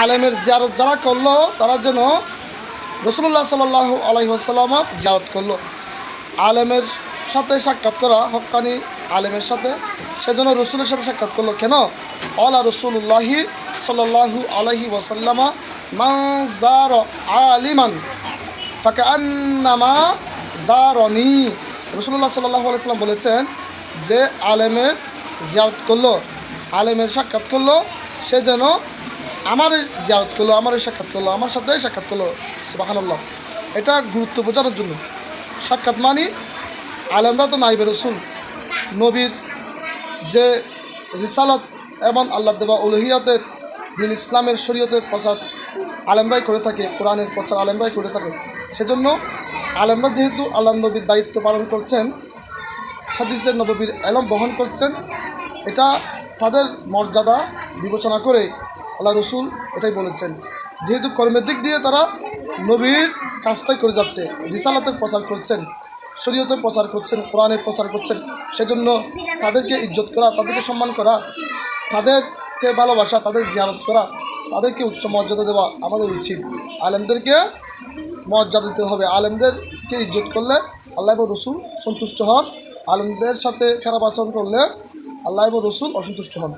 আলেমের জিয়ারত যারা করল, তারা যেন রসুল্লাহ সাল্লাহ আলহিহাসাল্লামার জিয়ারত করল। আলেমের সাথে সাক্ষাৎ করা হক্কানি আলেমের সাথে সেজন্য রসুলের সাথে সাক্ষাৎ করল। কেন? অলা রসুল্লাহি সাল্লাহু আলহি ওয়াসাল্লামা মাজার আলিমান ফাঁকা আন্নামা জারনি রসুল্লাহ সাল্লাহ আলাইসাল্লাম বলেছেন যে আলেমের জিয়ারত করল, আলেমের সাক্ষাৎ করল, সে যেন আমার জিয়ারত করল, আমার সাক্ষাৎ করল, আমার সাথে সাক্ষাৎ করল সুবাহান্লাহ এটা গুরুত্ব বোঝানোর জন্য। সাক্ষাৎ মানি, আলেমরা তো নাইবে রসুল। নবীর যে রিসালত এবং আল্লাহ দেবা উলহিয়াতের দিন ইসলামের শরীয়তের প্রচার আলেমরাই করে থাকে, কোরআনের প্রচার আলেমরাই করে থাকে। সেজন্য আলেমরা যেহেতু আল্লাহ নবীর দায়িত্ব পালন করছেন, হাদিসের নবীর এলম বহন করছেন, এটা তাদের মর্যাদা বিবেচনা করে আল্লাহ রসুল এটাই বলেছেন। যেহেতু কর্মের দিক দিয়ে তারা নবীর কাজটাই করে যাচ্ছে, রিসালাতের প্রচার করছেন, শরীয়তের প্রচার করছেন, কোরআনের প্রচার করছেন, সেজন্য তাদেরকে ইজ্জত করা, তাদেরকে সম্মান করা, তাদেরকে ভালোবাসা, তাদের জিয়ারত করা, তাদেরকে উচ্চ মর্যাদা দেওয়া আমাদের উচিত। আলেমদেরকে মর্যাদা দিতে হবে। আলেমদেরকে ইজ্জত করলে আল্লাহ এবং রসুল সন্তুষ্ট হন। আলেমদের সাথে খারাপ আচরণ করলে আল্লাহ এবং রসুল অসন্তুষ্ট হন।